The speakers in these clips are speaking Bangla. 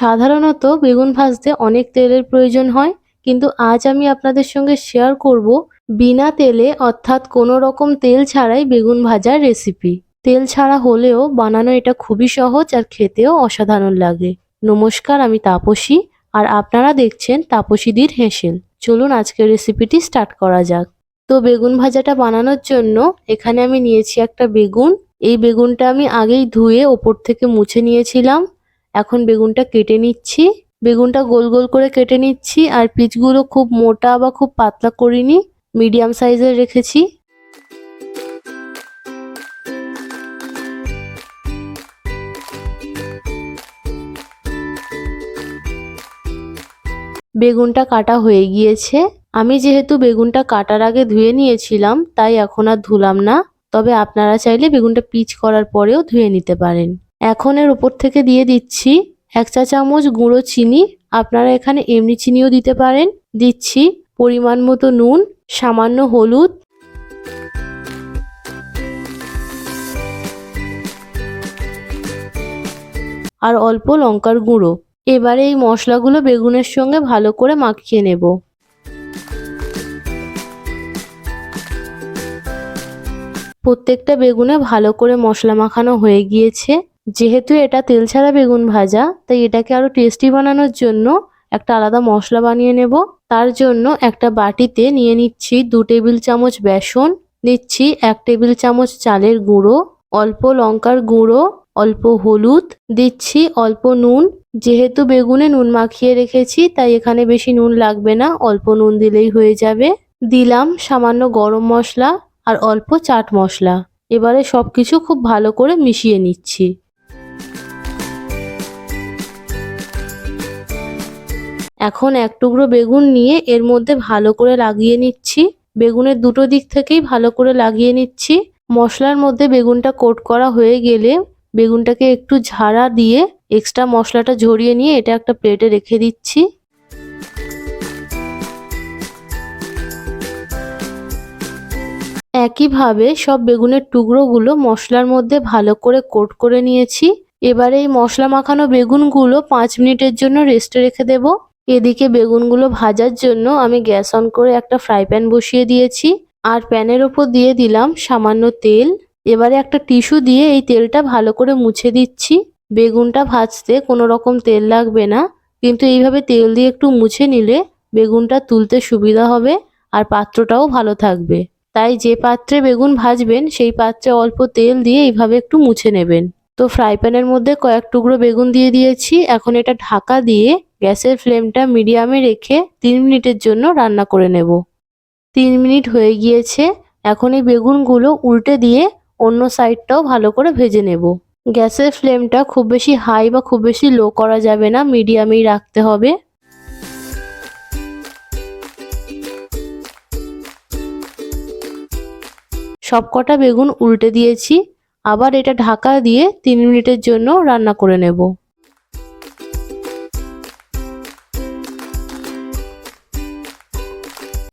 সাধারণত বেগুন ভাজতে অনেক তেলের প্রয়োজন হয়, কিন্তু আজ আমি আপনাদের সঙ্গে শেয়ার করব বিনা তেলে, অর্থাৎ কোনো রকম তেল ছাড়াই বেগুন ভাজার রেসিপি তেল ছাড়া হলেও বানানো এটা খুবই সহজ আর খেতেও অসাধারণ লাগে। নমস্কার, আমি তাপসী, আর আপনারা দেখছেন তাপসীদির হেসেল। চলুন আজকের রেসিপিটি স্টার্ট করা যাক। তো বেগুন ভাজাটা বানানোর জন্য এখানে আমি নিয়েছি একটা বেগুন। এই বেগুনটা আমি আগেই ধুয়ে ওপর থেকে মুছে নিয়েছিলাম। এখন বেগুনটা কেটে নিচ্ছি। বেগুনটা গোল গোল করে কেটে নিচ্ছি আর পিচগুলো খুব মোটা বা খুব পাতলা করিনি, মিডিয়াম সাইজের রেখেছি। বেগুনটা কাটা হয়ে গিয়েছে। আমি যেহেতু বেগুনটা কাটার আগে ধুয়ে নিয়েছিলাম, তাই এখন আর ধুলাম না। তবে আপনারা চাইলে বেগুনটা পিচ করার পরেও ধুয়ে নিতে পারেন। এখন এর উপর থেকে দিয়ে দিচ্ছি এক চা চামচ গুঁড়ো চিনি। আপনারা এখানে এমনি চিনিও দিতে পারেন। দিচ্ছি পরিমাণ মতো নুন, সামান্য হলুদ। আর অল্প লঙ্কার গুঁড়ো। এবারে এই মশলাগুলো বেগুনের সঙ্গে ভালো করে মাখিয়ে নেব। প্রত্যেকটা বেগুনে ভালো করে মশলা মাখানো হয়ে গিয়েছে। যেহেতু এটা তেল ছাড়া বেগুন ভাজা, তাই এটাকে আরও টেস্টি বানানোর জন্য একটা আলাদা মশলা বানিয়ে নেব। তার জন্য একটা বাটিতে নিয়ে নিচ্ছি দু টেবিল চামচ বেসন, নিচ্ছি এক টেবিল চামচ চালের গুঁড়ো, অল্প লঙ্কার গুঁড়ো, অল্প হলুদ, দিচ্ছি অল্প নুন। যেহেতু বেগুনে নুন মাখিয়ে রেখেছি, তাই এখানে বেশি নুন লাগবে না, অল্প নুন দিলেই হয়ে যাবে। দিলাম সামান্য গরম মশলা আর অল্প চাট মশলা। এবারে সব কিছু খুব ভালো করে মিশিয়ে নিচ্ছি। এখন এক টুকরো বেগুন নিয়ে এর মধ্যে ভালো করে লাগিয়ে নিচ্ছি। বেগুনের দুটো দিক থেকেই ভালো করে লাগিয়ে নিচ্ছি। মশলার মধ্যে বেগুনটা কোট করা হয়ে গেলে বেগুনটাকে একটু ঝাড়া দিয়ে এক্সট্রা মশলাটা ঝরিয়ে নিয়ে এটা একটা প্লেটে রেখে দিচ্ছি। একইভাবে সব বেগুনের টুকরোগুলো মশলার মধ্যে ভালো করে কোট করে নিয়েছি। এবারে এই মশলা মাখানো বেগুনগুলো পাঁচ মিনিটের জন্য রেস্টে রেখে দেব। এদিকে বেগুনগুলো ভাজার জন্য আমি গ্যাস অন করে একটা ফ্রাই প্যান বসিয়ে দিয়েছি। আর প্যানের ওপর দিয়ে দিলাম সামান্য তেল। এবারে একটা টিস্যু দিয়ে এই তেলটা ভালো করে মুছে দিচ্ছি। বেগুনটা ভাজতে কোনো রকম তেল লাগবে না। কিন্তু এইভাবে তেল দিয়ে একটু মুছে নিলে বেগুনটা তুলতে সুবিধা হবে আর পাত্রটাও ভালো থাকবে। তাই যে পাত্রে বেগুন ভাজবেন, সেই পাত্রে অল্প তেল দিয়ে এইভাবে একটু মুছে নেবেন। তো ফ্রাই প্যানের মধ্যে কয়েক টুকরো বেগুন দিয়ে দিয়েছি। এখন এটা ঢাকা দিয়ে গ্যাসের ফ্লেমটা মিডিয়ামে রেখে তিন মিনিটের জন্য রান্না করে নেব। তিন মিনিট হয়ে গিয়েছে, এখন এই বেগুনগুলো উল্টে দিয়ে অন্য সাইডটাও ভালো করে ভেজে নেব। গ্যাসের ফ্লেমটা খুব বেশি হাই বা খুব বেশি লো করা যাবে না, মিডিয়ামেই রাখতে হবে। সবকটা বেগুন উল্টে দিয়েছি, আবার এটা ঢাকা দিয়ে তিন মিনিটের জন্য রান্না করে নেব।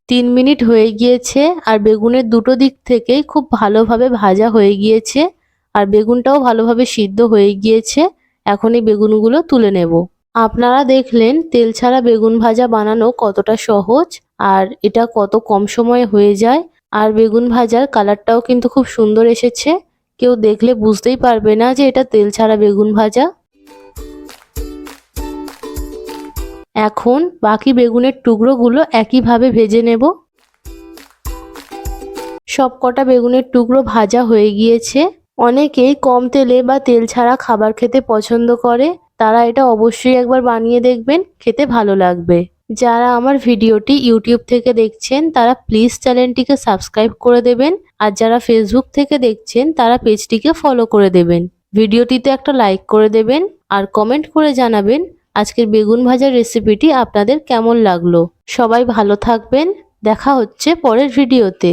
তিন মিনিট হয়ে গিয়েছে আর বেগুনের দুটো দিক থেকেই খুব ভালোভাবে ভাজা হয়ে গিয়েছে আর বেগুনটাও ভালোভাবে সিদ্ধ হয়ে গিয়েছে। এখন এই বেগুনগুলো তুলে নেব। আপনারা দেখলেন তেল ছাড়া বেগুন ভাজা বানানো কতটা সহজ আর এটা কত কম সময়ে হয়ে যায়। আর বেগুন ভাজার কালারটাও কিন্তু খুব সুন্দর এসেছে। কেউ দেখলে বুঝতেই পারবে না যে এটা তেল ছাড়া বেগুন ভাজা। এখন বাকি বেগুনের টুকরোগুলো একইভাবে ভেজে নেব। সব কটা বেগুনের টুকরো ভাজা হয়ে গিয়েছে। অনেকেই কম তেলে বা তেল ছাড়া খাবার খেতে পছন্দ করে। তারা এটা অবশ্যই একবার বানিয়ে দেখবেন, খেতে ভালো লাগবে। যারা আমার ভিডিওটি ইউটিউব থেকে দেখছেন, তারা প্লিজ চ্যানেলটিকে সাবস্ক্রাইব করে দেবেন। আর যারা ফেসবুক থেকে দেখছেন, তারা পেজটিকে ফলো করে দেবেন। ভিডিওটিতে একটা লাইক করে দেবেন আর কমেন্ট করে জানাবেন আজকের বেগুন ভাজার রেসিপিটি আপনাদের কেমন লাগল? সবাই ভালো থাকবেন। দেখা হচ্ছে পরের ভিডিওতে